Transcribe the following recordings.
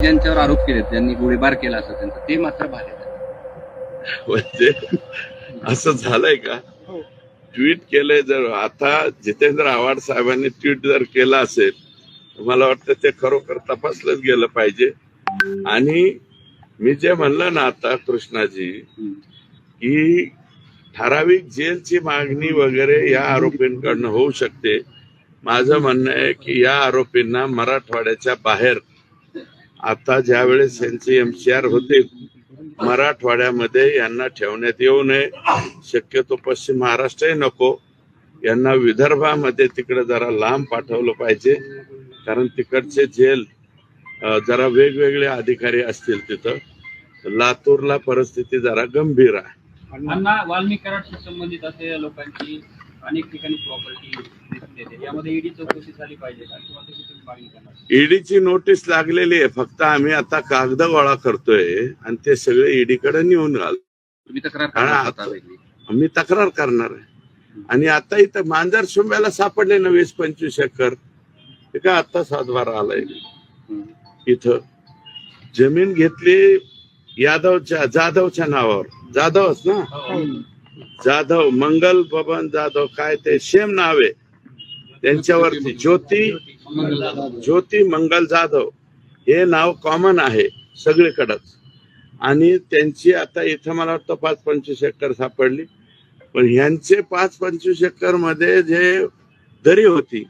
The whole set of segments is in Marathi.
ज्यांच्यावर आरोप केले ज्यांनी गोळीबार केला असं त्यांचा ते मात्र भाले म्हणजे असं झालंय का? ट्विट केलंय जर आता जितेंद्र आव्हाड साहेबांनी ट्विट जर केलं असेल तर मला वाटतं ते खरोखर तपासलंच गेलं पाहिजे. आणि मी जे म्हणलं ना आता कृष्णाजी की ठराविक जेलची मागणी वगैरे या आरोपींकडनं होऊ शकते. माझं म्हणणं आहे की या आरोपींना मराठवाड्याच्या बाहेर आता ज्या वेळेस यांचे एमसीआर होते मराठवाड्यामध्ये यांना ठेवण्यात येऊ नये. शक्यतो पश्चिम महाराष्ट्रही नको. यांना विदर्भामध्ये तिकडे जरा लांब पाठवलं पाहिजे. कारण तिकडचे जेल जरा वेगवेगळे अधिकारी असतील तिथं. लातूरला परिस्थिती जरा गंभीर आहे. वाल्मिकी संबंधित असलेल्या लोकांची अनेक ठिकाणी प्रॉपर्टी यामध्ये ईडी चौकशी झाली पाहिजे का? ईडीची नोटीस लागलेली आहे. फक्त आम्ही आता कागद गोळा करतोय आणि ते सगळे ईडीकडे नेऊन घाल तुम्ही तक्रार हा, करणार आहे. आणि आता इथं मांजर शुंब्याला सापडले ना वीस पंचवीस एकर. ते काय आता सातबारा आलाय? इथं जमीन घेतली यादवच्या जाधवच्या नावावर. जाधवच ना? जाधव मंगल बबन जाधव काय ते सेम नाव. आहे त्यांच्यावरती ज्योती ज्योती मंगल जाधव हे नाव कॉमन आहे सगळीकडंच. आणि त्यांची आता इथं मला वाटतं पाच पंचवीस एकर सापडली. पण ह्यांचे पाच पंचवीस एकरमध्ये जे दरी होती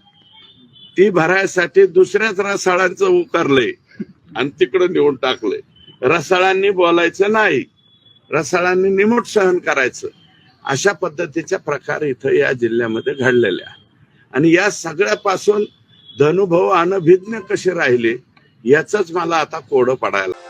ती भरायसाठी दुसऱ्याच रसाळांचं उकारलंय आणि तिकडं नेऊन टाकलंय रसाळांनी बोलायचं नाही. रसाळांनी निमूट सहन करायचं. अशा पद्धतीच्या प्रकार इथं या जिल्ह्यामध्ये घडलेले आहे आणि या सगळ्यापासून धनुभाऊ अनभिज्ञ कसे राहिले याच मला आता कोडं पडायला